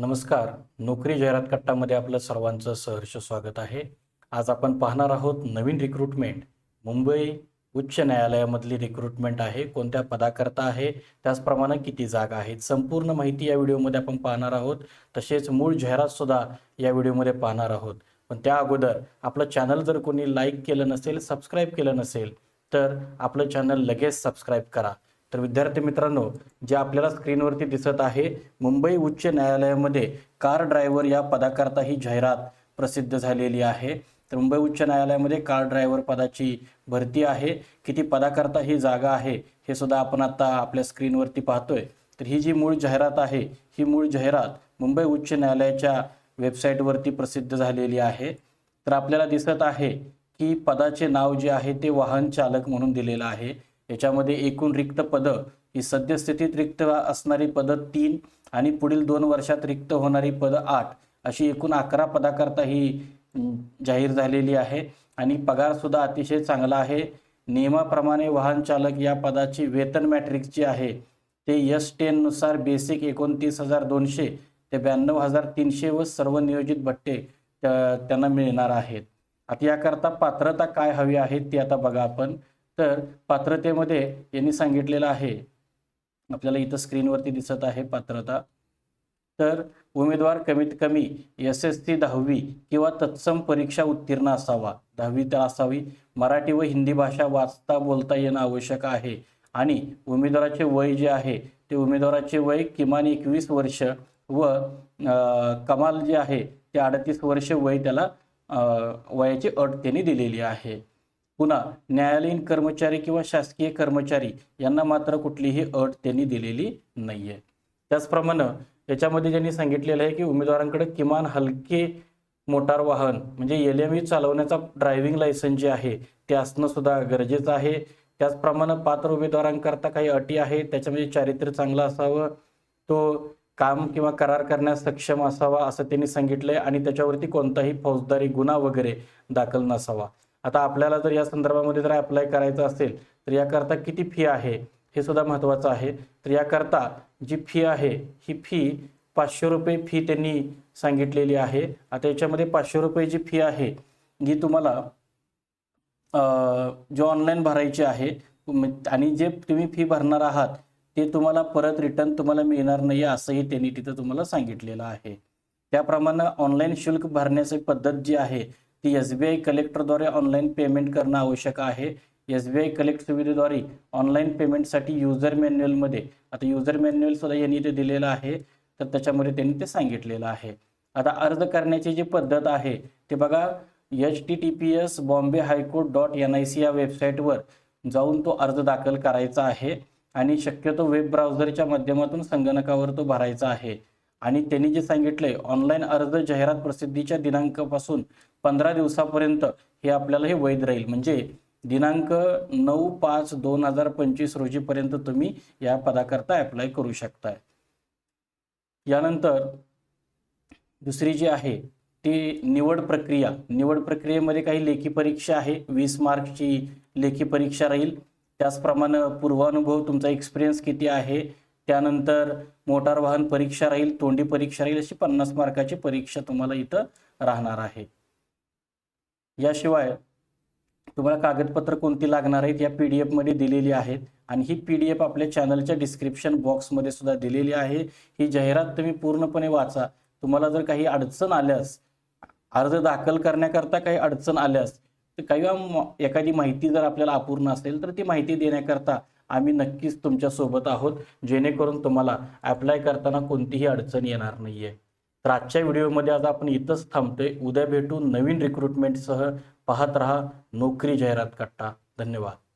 नमस्कार. नोकरी जाहिरात कट्टामध्ये आपलं सर्वांचं सहर्ष स्वागत आहे. आज आपण पाहणार आहोत नवीन रिक्रुटमेंट मुंबई उच्च न्यायालयामधली रिक्रुटमेंट आहे. कोणत्या पदाकरता आहे? त्याचप्रमाणे किती जागा आहेत? संपूर्ण माहिती या व्हिडिओमध्ये आपण पाहणार आहोत. तसेच मूळ जाहिरातसुद्धा या व्हिडिओमध्ये पाहणार आहोत. पण त्या अगोदर आपलं चॅनल जर कोणी लाईक केलं नसेल सबस्क्राईब केलं नसेल तर आपलं चॅनल लगेच सबस्क्राईब करा. तर विद्यार्थी मित्रांनो जे आपल्याला स्क्रीनवरती दिसत आहे मुंबई उच्च न्यायालयामध्ये कार ड्रायव्हर या पदाकरता ही जाहिरात प्रसिद्ध झालेली आहे. तर मुंबई उच्च न्यायालयामध्ये कार ड्रायव्हर पदाची भरती आहे. किती पदाकरता ही जागा आहे हे सुद्धा आपण आता आपल्या स्क्रीनवरती पाहतोय. तर ही जी मूळ जाहिरात आहे ही मूळ जाहिरात मुंबई उच्च न्यायालयाच्या वेबसाईटवरती प्रसिद्ध झालेली आहे. तर आपल्याला दिसत आहे की पदाचे नाव जे आहे ते वाहन चालक म्हणून दिलेलं आहे. याच्यामध्ये एकूण रिक्त पदं ही सद्यस्थितीत रिक्त असणारी पदं तीन आणि पुढील दोन वर्षात रिक्त होणारी पदं आठ अशी एकूण अकरा पदाकरता ही जाहीर झालेली आहे. आणि पगारसुद्धा अतिशय चांगला आहे. नियमाप्रमाणे वाहन चालक या पदाची वेतन मॅट्रिक्स जी आहे. ते यस टेननुसार बेसिक एकोणतीस हजार दोनशे ते ब्याण्णव हजार तीनशे व सर्व नियोजित भट्टे त्यांना मिळणार आहेत. आता याकरता पात्रता काय हवी आहे ती आता बघा आपण. तर पात्रतेमध्ये यांनी सांगितलेलं आहे. आपल्याला इथं स्क्रीनवरती दिसत आहे पात्रता. तर उमेदवार कमीत कमी एस एस सी दहावी किंवा तत्सम परीक्षा उत्तीर्ण असावा. दहावी तर असावी. मराठी व हिंदी भाषा वाचता बोलता येणं आवश्यक आहे. आणि उमेदवाराचे वय जे आहे ते उमेदवाराचे वय किमान एकवीस वर्ष व कमाल जे आहे ते अडतीस वर्ष वय त्याला वयाची अट त्यांनी दिलेली आहे. पुन्हा न्यायालयीन कर्मचारी किंवा शासकीय कर्मचारी यांना मात्र कुठलीही अट त्यांनी दिलेली नाहीये. त्याचप्रमाणे याच्यामध्ये ज्यांनी सांगितलेलं आहे की उमेदवारांकडे किमान हलके मोटार वाहन म्हणजे एल एम चालवण्याचा ड्रायव्हिंग लायसन्स जे आहे ते असणं सुद्धा गरजेचं आहे. त्याचप्रमाणे पात्र उमेदवारांकरता काही अटी आहे त्याच्यामध्ये चारित्र्य चांगलं असावं तो काम किंवा करार करण्यास सक्षम असावा असं त्यांनी सांगितलंय आणि त्याच्यावरती कोणताही फौजदारी गुन्हा वगैरे दाखल नसावा. आता आपल्याला जर या संदर्भामध्ये जर अप्लाय करायचं असेल तर याकरता किती फी आहे? हे सुद्धा महत्त्वाचं आहे. तर याकरता जी फी आहे ही फी पाचशे रुपये फी त्यांनी सांगितलेली आहे. आता याच्यामध्ये पाचशे रुपये जी फी आहे ही तुम्हाला अं, जो ऑनलाईन भरायची आहे आणि जे तुम्ही फी भरणार आहात ते तुम्हाला परत रिटर्न तुम्हाला मिळणार नाही असंही त्यांनी तिथं तुम्हाला सांगितलेलं आहे. त्याप्रमाणे ऑनलाईन शुल्क भरण्याची पद्धत जी आहे ती एस बी आय कलेक्टरद्वारे ऑनलाईन पेमेंट करणं आवश्यक आहे. एस बी आय कलेक्ट सुविधेद्वारे ऑनलाईन पेमेंटसाठी युजर मॅन्युअलमध्ये आता युजर मॅन्युअलसुद्धा यांनी ते दिलेलं आहे. तर त्याच्यामध्ये त्यांनी ते सांगितलेलं आहे. आता अर्ज करण्याची जी पद्धत आहे ते बघा H T T P S Bombay high court dot N I C या वेबसाईटवर जाऊन तो अर्ज दाखल करायचा आहे. आणि शक्यतो वेब ब्राउझरच्या माध्यमातून संगणकावर तो भरायचा आहे. आणि त्यांनी जे सांगितलंय ऑनलाईन अर्ज जाहिरात प्रसिद्धीच्या दिनांकापासून पंधरा दिवसापर्यंत हे आपल्याला हे वैध राहील. म्हणजे दिनांक नऊ पाच दोन हजार पंचवीस रोजीपर्यंत तुम्ही या पदाकरता अप्लाय करू शकताय. यानंतर दुसरी जी आहे ती निवड प्रक्रिया. निवड प्रक्रियेमध्ये काही लेखी परीक्षा आहे. वीस मार्कची लेखी परीक्षा राहील. त्याचप्रमाणे पूर्वानुभव तुमचा एक्सपिरियन्स किती आहे? त्यानंतर मोटार वाहन परीक्षा राहील तोंडी परीक्षा राहील अशी पन्नास मार्काची परीक्षा तुम्हाला इथं राहणार आहे. याशिवाय तुम्हाला कागदपत्र कोणती लागणार आहेत या पी डी एफमध्ये दिलेली आहेत आणि ही पी डी एफ आपल्या चॅनलच्या डिस्क्रिप्शन बॉक्समध्ये सुद्धा दिलेली आहे. ही जाहिरात तुम्ही पूर्णपणे वाचा. तुम्हाला जर काही अडचण आल्यास अर्ज दाखल करण्याकरता काही अडचण आल्यास तर काही वेळा एखादी माहिती जर आपल्याला अपूर्ण असेल तर ती माहिती देण्याकरता आम्ही नक्कीच तुमच्यासोबत आहोत. जेणेकरून तुम्हाला अप्लाय करताना कोणतीही अडचण येणार नाहीये. तर आजच्या व्हिडिओमध्ये आज आपण इथंच थांबतोय. उद्या भेटू नवीन रिक्रुटमेंटसह पाहत रहा नोकरी जाहिरात कट्टा. धन्यवाद.